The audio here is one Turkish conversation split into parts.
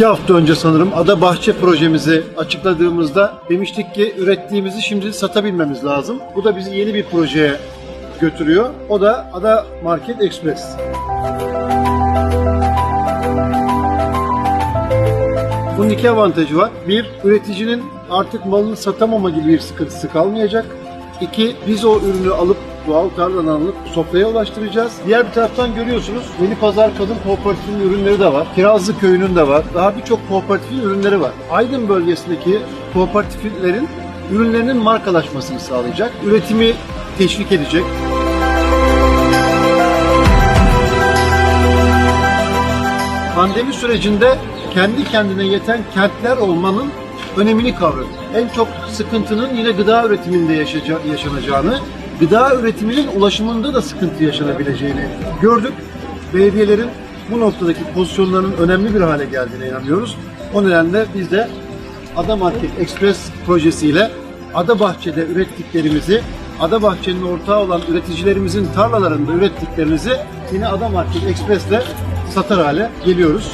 iki hafta önce sanırım Ada Bahçe projemizi açıkladığımızda demiştik ki ürettiğimizi şimdi satabilmemiz lazım. Bu da bizi yeni bir projeye götürüyor. O da Ada Market Express. Bunun iki avantajı var. Bir, üreticinin artık malını satamama gibi bir sıkıntısı kalmayacak. İki, biz o ürünü alıp doğal tarladan alıp sofraya ulaştıracağız. Diğer bir taraftan görüyorsunuz Yeni Pazar Kadın Kooperatifinin ürünleri de var. Kirazlı Köyü'nün de var. Daha birçok kooperatifin ürünleri var. Aydın bölgesindeki kooperatiflerin ürünlerinin markalaşmasını sağlayacak. Üretimi teşvik edecek. Pandemi sürecinde kendi kendine yeten kentler olmanın önemini kavradık. En çok sıkıntının yine gıda üretiminde yaşanacağını, gıda üretiminin ulaşımında da sıkıntı yaşanabileceğini gördük. Belediyelerin bu noktadaki pozisyonlarının önemli bir hale geldiğine inanıyoruz. O nedenle biz de Ada Market Express projesiyle Ada Bahçe'de ürettiklerimizi, Ada Bahçe'nin ortağı olan üreticilerimizin tarlalarında ürettiklerimizi yine Ada Market Express'le satar hale geliyoruz.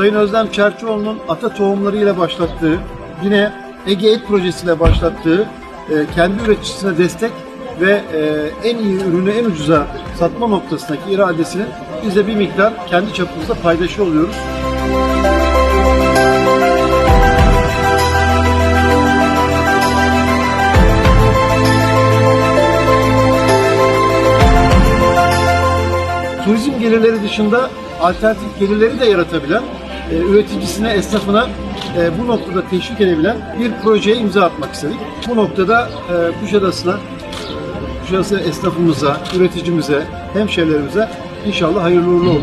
Sayın Özlem Çerçioğlu'nun ata tohumları ile başlattığı, yine Ege Et projesiyle başlattığı e, kendi üreticisine destek ve e, en iyi ürünü en ucuza satma noktasındaki iradesinin biz de bir miktar kendi çapımızda paydaşı oluyoruz. turizm gelirleri dışında alternatif gelirleri de yaratabilen, e, üreticisine, esnafına e, bu noktada teşvik edebilen bir projeye imza atmak istedik. Bu noktada e, Kuşadası'na, Kuşadası esnafımıza, üreticimize, hemşehrilerimize inşallah hayırlı uğurlu olur.